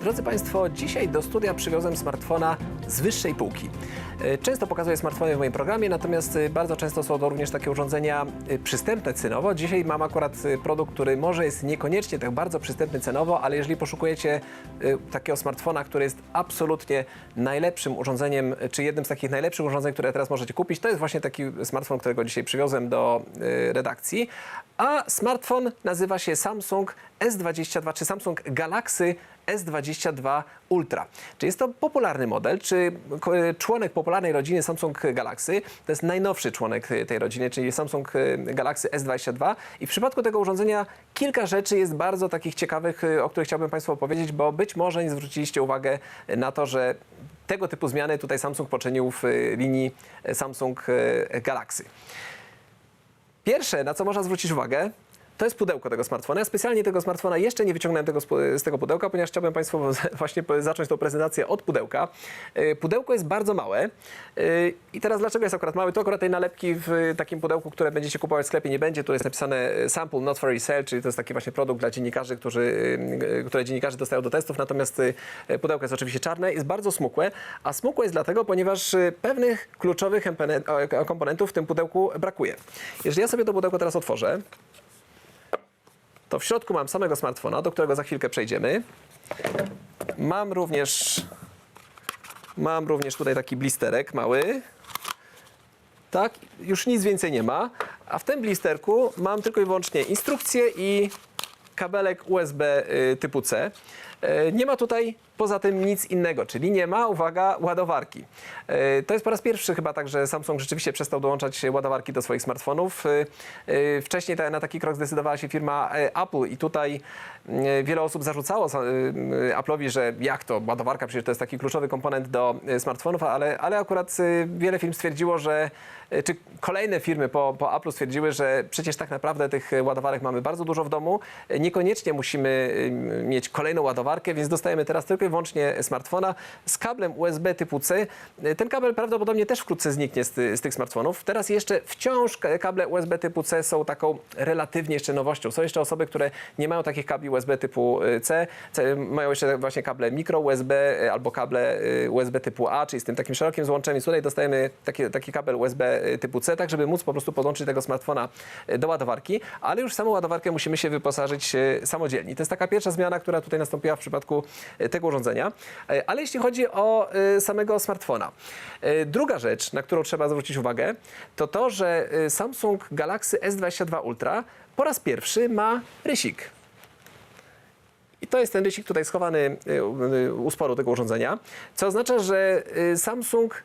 Drodzy Państwo, dzisiaj do studia przywiozłem smartfona z wyższej półki. E, Często pokazuję smartfony w moim programie, natomiast e, bardzo często są to również takie urządzenia e, przystępne cenowo. Dzisiaj mam akurat produkt, który może jest niekoniecznie tak bardzo przystępny cenowo, ale jeżeli poszukujecie takiego smartfona, który jest absolutnie najlepszym urządzeniem, czy jednym z takich najlepszych urządzeń, które teraz możecie kupić, to jest właśnie taki smartfon, którego dzisiaj przywiozłem do redakcji. A smartfon nazywa się Samsung S22, czy Samsung Galaxy S22 Ultra. Czy jest to popularny model, czy ko- członek popularnej rodziny Samsung Galaxy? To jest najnowszy członek y, tej rodziny, czyli Samsung y, Galaxy S22. I w przypadku tego urządzenia kilka rzeczy jest bardzo takich ciekawych, o których chciałbym Państwu opowiedzieć, bo być może nie zwróciliście uwagę na to, że tego typu zmiany tutaj Samsung poczynił w linii Samsung Galaxy. Pierwsze, na co można zwrócić uwagę, to jest pudełko tego smartfona. Ja specjalnie tego smartfona jeszcze nie wyciągnąłem tego z tego pudełka, ponieważ chciałbym Państwu właśnie zacząć tą prezentację od pudełka. Yy, Pudełko jest bardzo małe. Yy, I teraz dlaczego jest akurat małe? To akurat tej nalepki w takim pudełku, które będziecie kupować w sklepie nie będzie. Tu jest napisane y, sample not for resale, czyli to jest taki właśnie produkt dla dziennikarzy, którzy, które dziennikarze dostają do testów. Natomiast pudełko jest oczywiście czarne, jest bardzo smukłe. A smukłe jest dlatego, ponieważ pewnych kluczowych komponentów w tym pudełku brakuje. Jeżeli ja sobie to pudełko teraz otworzę, to w środku mam samego smartfona, do którego za chwilkę przejdziemy. Mam również, mam również tutaj taki blisterek mały. Tak, już nic więcej nie ma. A w tym blisterku mam tylko i wyłącznie instrukcję i kabelek USB y, typu C. Y, Nie ma tutaj poza tym nic innego, czyli nie ma, uwaga, ładowarki. Y, To jest po raz pierwszy chyba tak, że Samsung rzeczywiście przestał dołączać ładowarki do swoich smartfonów. Y, Wcześniej na taki krok zdecydowała się firma Apple i tutaj wiele osób zarzucało Apple'owi, że jak to, ładowarka przecież to jest taki kluczowy komponent do smartfonów, ale, ale akurat wiele firm stwierdziło, że czy kolejne firmy po, po Apple stwierdziły, że przecież tak naprawdę tych ładowarek mamy bardzo dużo w domu. Niekoniecznie musimy mieć kolejną ładowarkę, więc dostajemy teraz tylko i wyłącznie smartfona z kablem USB typu C. Ten kabel prawdopodobnie też wkrótce zniknie z, ty, z tych smartfonów. Teraz jeszcze wciąż ka- kable USB typu C są taką relatywnie jeszcze nowością. Są jeszcze osoby, które nie mają takich kabli USB typu y, C, C mają jeszcze właśnie kable mikro USB y, albo kable y, USB typu A, czyli z tym takim szerokim złączem. I tutaj dostajemy taki, taki kabel USB typu C, tak żeby móc po prostu podłączyć tego smartfona do ładowarki, ale już samą ładowarkę musimy się wyposażyć samodzielnie. To jest taka pierwsza zmiana, która tutaj nastąpiła w przypadku y, tego urządzenia. Y, Ale jeśli chodzi o y, samego smartfona. Druga rzecz, na którą trzeba zwrócić uwagę, to to, że Samsung Galaxy S22 Ultra po raz pierwszy ma rysik. I to jest ten rysik tutaj schowany u sporu tego urządzenia, co oznacza, że Samsung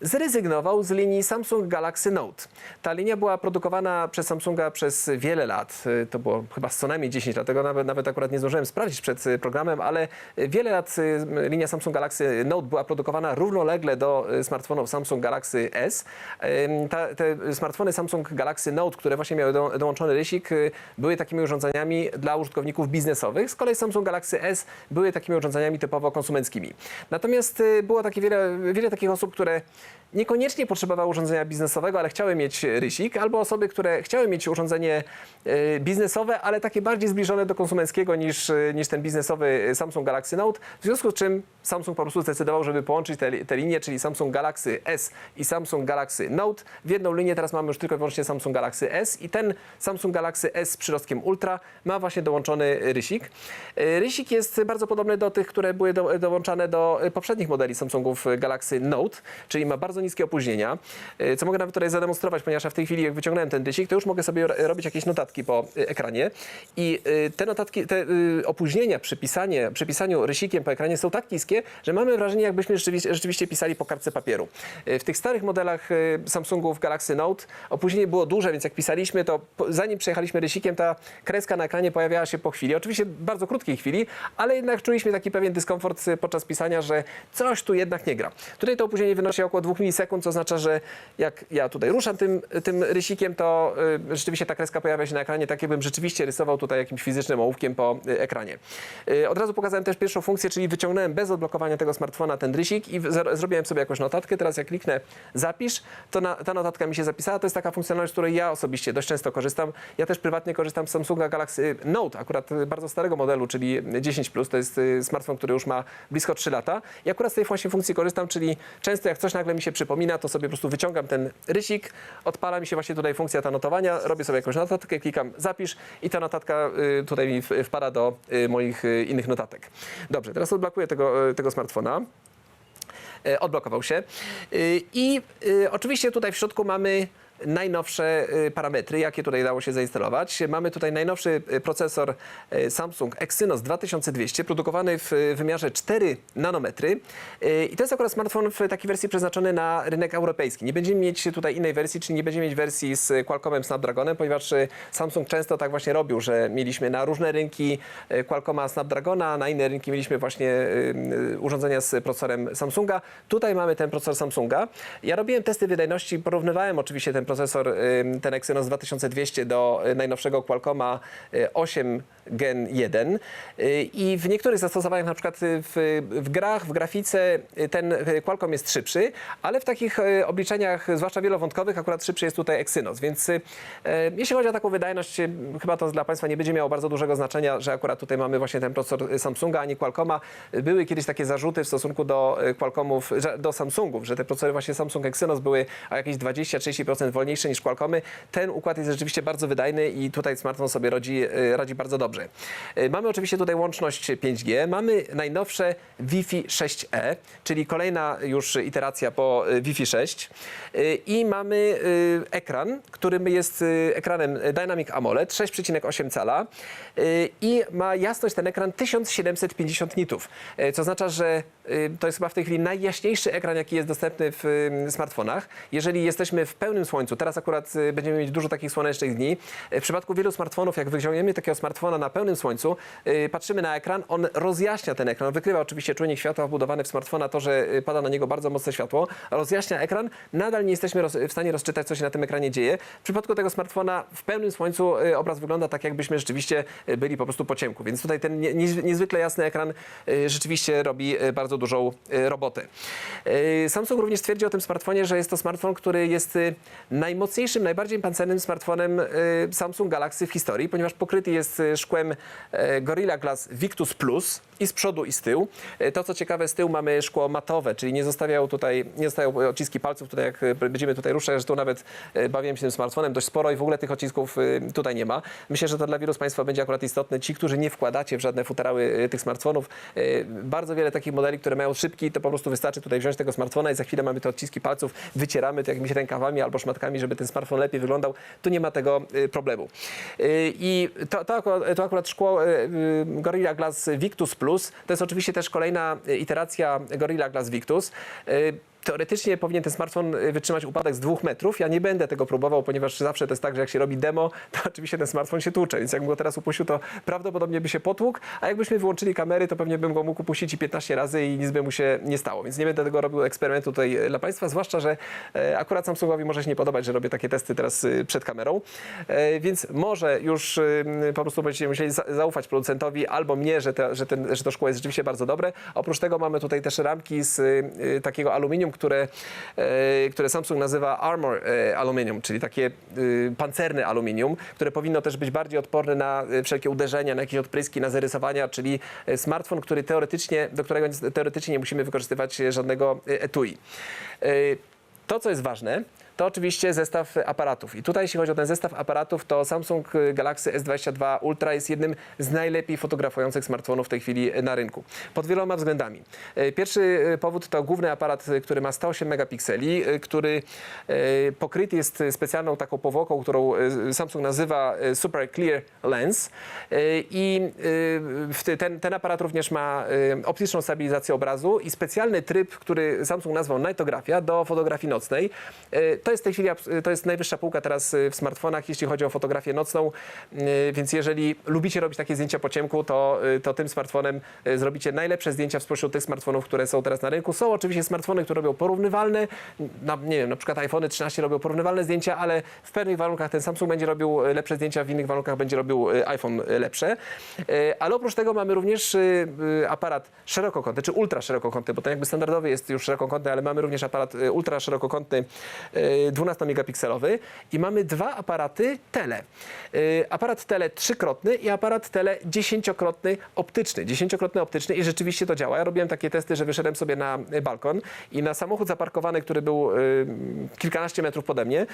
zrezygnował z linii Samsung Galaxy Note. Ta linia była produkowana przez Samsunga przez wiele lat. Y, To było chyba co najmniej 10 lat. Tego nawet, nawet akurat nie zdążyłem sprawdzić przed y, programem, ale y, wiele lat linia Samsung Galaxy Note była produkowana równolegle do smartfonów Samsung Galaxy S. Ta, te smartfony Samsung Galaxy Note, które właśnie miały do, dołączony rysik, były takimi urządzeniami dla użytkowników biznesowych. Z kolei Samsung Galaxy S były takimi urządzeniami typowo konsumenckimi. Natomiast było takie wiele, wiele takich osób, które niekoniecznie potrzebowały urządzenia biznesowego, ale chciały mieć rysik, albo osoby, które chciały mieć urządzenie y, biznesowe, ale takie bardziej zbliżone do konsumenckiego niż, y, niż ten biznesowy Samsung Galaxy Note. W związku z czym Samsung po prostu zdecydował, żeby połączyć te, te linie, czyli Samsung Galaxy S i Samsung Galaxy Note w jedną linię. Teraz mamy już tylko i wyłącznie Samsung Galaxy S i ten Samsung Galaxy S z przyrostkiem Ultra ma właśnie dołączony rysik. Y, Rysik jest bardzo podobny do tych, które były do, dołączane do poprzednich modeli Samsungów Galaxy Note, czyli ma bardzo niskie opóźnienia, y, co mogę nawet tutaj zademonstrować, ponieważ ja w tej chwili jak wyciągnąłem ten rysik, to już mogę sobie ro- robić jakieś notatki po y, ekranie i y, te notatki, te opóźnienia przy, pisanie, przy pisaniu rysikiem po ekranie są tak niskie, że mamy wrażenie, jakbyśmy rzeczywiście, rzeczywiście pisali po kartce papieru. W tych starych modelach Samsungów Galaxy Note opóźnienie było duże, więc jak pisaliśmy, to zanim przejechaliśmy rysikiem, ta kreska na ekranie pojawiała się po chwili. Oczywiście bardzo krótkiej chwili, ale jednak czuliśmy taki pewien dyskomfort podczas pisania, że coś tu jednak nie gra. Tutaj to opóźnienie wynosi około 2 milisekund, co oznacza, że jak ja tutaj ruszam tym, tym rysikiem, to y, rzeczywiście ta kreska pojawia się na ekranie, tak jakbym rzeczywiście rysował tutaj jakimś fizycznym ołówkiem po y, ekranie. Y, Od razu pokazałem też pierwszą funkcję, czyli wyciągnąłem bez odblokowania tego smartfona ten rysik i zrobiłem sobie jakąś notatkę. Teraz jak kliknę zapisz, to na, ta notatka mi się zapisała. To jest taka funkcjonalność, z której ja osobiście dość często korzystam. Ja też prywatnie korzystam z Samsunga Galaxy Note, akurat bardzo starego modelu, czyli 10 To jest smartfon, który już ma blisko 3 lata. I akurat z tej właśnie funkcji korzystam, czyli często jak coś nagle mi się przypomina, to sobie po prostu wyciągam ten rysik, odpala mi się właśnie tutaj funkcja ta notowania, robię sobie jakąś notatkę, klikam zapisz i ta notatka y, tutaj mi wpada do y, moich y, innych notatek. Dobrze, teraz odblokuję tego, tego smartfona. Odblokował się. I oczywiście tutaj w środku mamy najnowsze y, parametry, jakie tutaj dało się zainstalować. Mamy tutaj najnowszy y, procesor y, Samsung Exynos 2200, produkowany w wymiarze 4 nanometry. I to jest akurat smartfon w takiej wersji przeznaczony na rynek europejski. Nie będziemy mieć tutaj innej wersji, czyli nie będziemy mieć wersji z Qualcommem Snapdragonem, ponieważ Samsung często tak właśnie robił, że mieliśmy na różne rynki Qualcomma Snapdragona, na inne rynki mieliśmy właśnie urządzenia z procesorem Samsunga. Tutaj mamy ten procesor Samsunga. Ja robiłem testy wydajności, porównywałem oczywiście ten procesor, y, ten Exynos 2200 do y, najnowszego Qualcomma y, 8 Gen 1 Y, i w niektórych zastosowaniach, na przykład y, w, w grach, w grafice y, ten y, Qualcomm jest szybszy, ale w takich y, obliczeniach, zwłaszcza wielowątkowych, akurat szybszy jest tutaj Exynos, więc y, e, jeśli chodzi o taką wydajność, y, chyba to dla Państwa nie będzie miało bardzo dużego znaczenia, że akurat tutaj mamy właśnie ten procesor y, Samsunga, a nie Qualcomma. Y, Były kiedyś takie zarzuty w stosunku do y, Qualcommów, do Samsungów, że te procesory właśnie Samsung Exynos były o jakieś 20-30% wolniejsze niż Qualcommy. Ten układ jest rzeczywiście bardzo wydajny i tutaj smartfon sobie radzi, y, radzi bardzo dobrze. Y, Mamy oczywiście tutaj łączność 5G, mamy najnowsze Wi-Fi 6E, czyli kolejna już iteracja po y, Wi-Fi 6 Y, i mamy ekran, który jest ekranem Dynamic AMOLED 6,8 cala i ma jasność ten ekran 1750 nitów, co oznacza, że to jest chyba w tej chwili najjaśniejszy ekran, jaki jest dostępny w smartfonach. Jeżeli jesteśmy w pełnym słońcu, teraz akurat y, będziemy mieć dużo takich słonecznych dni, y, w przypadku wielu smartfonów, jak wyciągniemy takiego smartfona na pełnym słońcu, y, patrzymy na ekran, on rozjaśnia ten ekran, wykrywa oczywiście czujnik światła wbudowany w smartfona, to, że pada na niego bardzo mocne światło, rozjaśnia ekran, nadal nie jesteśmy w stanie rozczytać, co się na tym ekranie dzieje. W przypadku tego smartfona w pełnym słońcu obraz wygląda tak, jakbyśmy rzeczywiście byli po prostu po ciemku, więc tutaj ten nie, niez- niezwykle jasny ekran rzeczywiście robi bardzo dużą robotę. Samsung również twierdzi o tym smartfonie, że jest to smartfon, który jest najmocniejszym, najbardziej pancernym smartfonem y, Samsung Galaxy w historii, ponieważ pokryty jest y, szkłem e, Gorilla Glass Victus Plus i z przodu i z tyłu. To co ciekawe, z tyłu mamy szkło matowe, czyli nie zostawiają tutaj, nie zostają odciski palców tutaj, jak będziemy tutaj ruszać, tu nawet bawiłem się tym smartfonem dość sporo i w ogóle tych odcisków tutaj nie ma. Myślę, że to dla wielu z Państwa będzie akurat istotne. Ci, którzy nie wkładacie w żadne futerały tych smartfonów, bardzo wiele takich modeli, które mają szybki, to po prostu wystarczy tutaj wziąć tego smartfona i za chwilę mamy te odciski palców, wycieramy to jakimiś rękawami albo szmatkami, żeby ten smartfon lepiej wyglądał. Tu nie ma tego e, problemu. E, I to, to, akurat, to akurat szkło e, Gorilla Glass Victus Plus, to jest oczywiście też kolejna iteracja Gorilla Glass Victus. Teoretycznie powinien ten smartfon y, wytrzymać upadek z dwóch metrów. Ja nie będę tego próbował, ponieważ zawsze to jest tak, że jak się robi demo, to oczywiście ten smartfon się tłucze, więc jakbym go teraz upuścił, to prawdopodobnie by się potłukł, a jakbyśmy wyłączyli kamery, to pewnie bym go mógł upuścić i 15 razy i nic by mu się nie stało. Więc nie będę tego robił eksperymentu tutaj e, dla Państwa, zwłaszcza, że e, akurat Samsungowi może się nie podobać, że robię takie testy teraz przed kamerą. E, Więc może już po prostu będziecie musieli za- zaufać producentowi albo mnie, że, te, że, ten, że to szkło jest rzeczywiście bardzo dobre. Oprócz tego mamy tutaj też ramki z takiego aluminium, które, e, które Samsung nazywa Armor e, Aluminium, czyli takie e, pancerne aluminium, które powinno też być bardziej odporne na wszelkie uderzenia, na jakieś odpryski, na zarysowania, czyli smartfon, który teoretycznie, do którego teoretycznie nie musimy wykorzystywać żadnego etui. To, co jest ważne, to oczywiście zestaw aparatów. I tutaj, jeśli chodzi o ten zestaw aparatów, to Samsung Galaxy S22 Ultra jest jednym z najlepiej fotografujących smartfonów w tej chwili na rynku. Pod wieloma względami. E, Pierwszy e, powód to główny aparat, e, który ma 108 megapikseli, który pokryty jest specjalną taką powłoką, którą Samsung nazywa Super Clear Lens. I ten, ten aparat również ma optyczną stabilizację obrazu i specjalny tryb, który Samsung nazwał Nightografia do fotografii nocnej. To jest w tej chwili to jest najwyższa półka teraz y, w smartfonach, jeśli chodzi o fotografię nocną, Y, więc jeżeli lubicie robić takie zdjęcia po ciemku, to, y, to tym smartfonem zrobicie najlepsze zdjęcia spośród tych smartfonów, które są teraz na rynku. Są oczywiście smartfony, które robią porównywalne, na, nie wiem, na przykład iPhone 13 robią porównywalne zdjęcia, ale w pewnych warunkach ten Samsung będzie robił lepsze zdjęcia, w innych warunkach będzie robił iPhone lepsze. Ale oprócz tego mamy również aparat szerokokątny, czy ultra szerokokątny, bo ten jakby standardowy jest już szerokokątny, ale mamy również aparat ultra szerokokątny 12-megapikselowy i mamy dwa aparaty tele. Y, Aparat tele trzykrotny i aparat tele dziesięciokrotny optyczny. Dziesięciokrotny optyczny i rzeczywiście to działa. Ja robiłem takie testy, że wyszedłem sobie na y, balkon i na samochód zaparkowany, który był y, kilkanaście metrów pode mnie,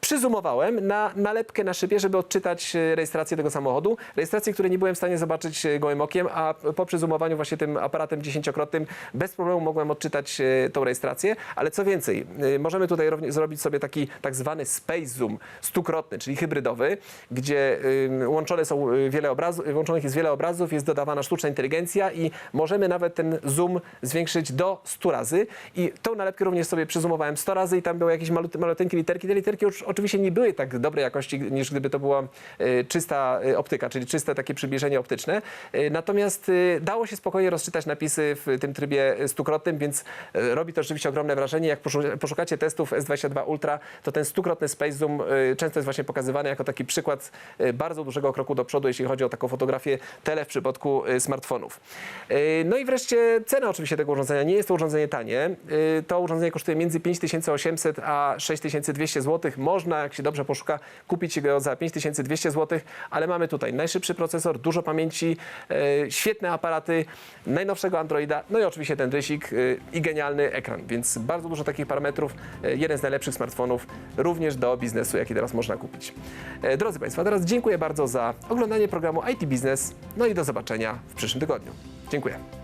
przyzumowałem na nalepkę na szybie, żeby odczytać rejestrację tego samochodu. Rejestrację, której nie byłem w stanie zobaczyć gołym okiem, a po przyzumowaniu właśnie tym aparatem dziesięciokrotnym bez problemu mogłem odczytać tą rejestrację. Ale co więcej, możemy tutaj równie- zrobić sobie taki tak zwany space zoom stukrotny, czyli hybrydowy, gdzie y, łączone są y, wiele obrazów, łączonych jest wiele obrazów, jest dodawana sztuczna inteligencja i możemy nawet ten zoom zwiększyć do 100 razy. I tą nalepkę również sobie przyzumowałem 100 razy i tam były jakieś malut, maluteńkie literki. Te literki już oczywiście nie były tak dobrej jakości, niż gdyby to była y, czysta y, optyka, czyli czyste takie przybliżenie optyczne. Y, Natomiast y, dało się spokojnie rozczytać napisy w tym trybie stukrotnym, więc y, robi to rzeczywiście ogromne wrażenie. Jak poszu- poszukacie testów S22 Ultra, to ten stukrotny Space Zoom y, często jest właśnie pokazywany jako taki przykład y, bardzo dużego kroku do przodu, jeśli chodzi o taką fotografię tele w przypadku y, smartfonów. No i wreszcie cena oczywiście tego urządzenia. Nie jest to urządzenie tanie. To urządzenie kosztuje między 5800 a 6200 zł. Można, jak się dobrze poszuka, kupić go za 5200 zł, ale mamy tutaj najszybszy procesor, dużo pamięci, świetne aparaty, najnowszego Androida, no i oczywiście ten rysik i genialny ekran, więc bardzo dużo takich parametrów. Jeden z najlepszych smartfonów również do biznesu, jaki teraz można kupić. E, Drodzy Państwo, teraz dziękuję bardzo za oglądanie programu IT Biznes, no i do zobaczenia w przyszłym tygodniu. Dziękuję.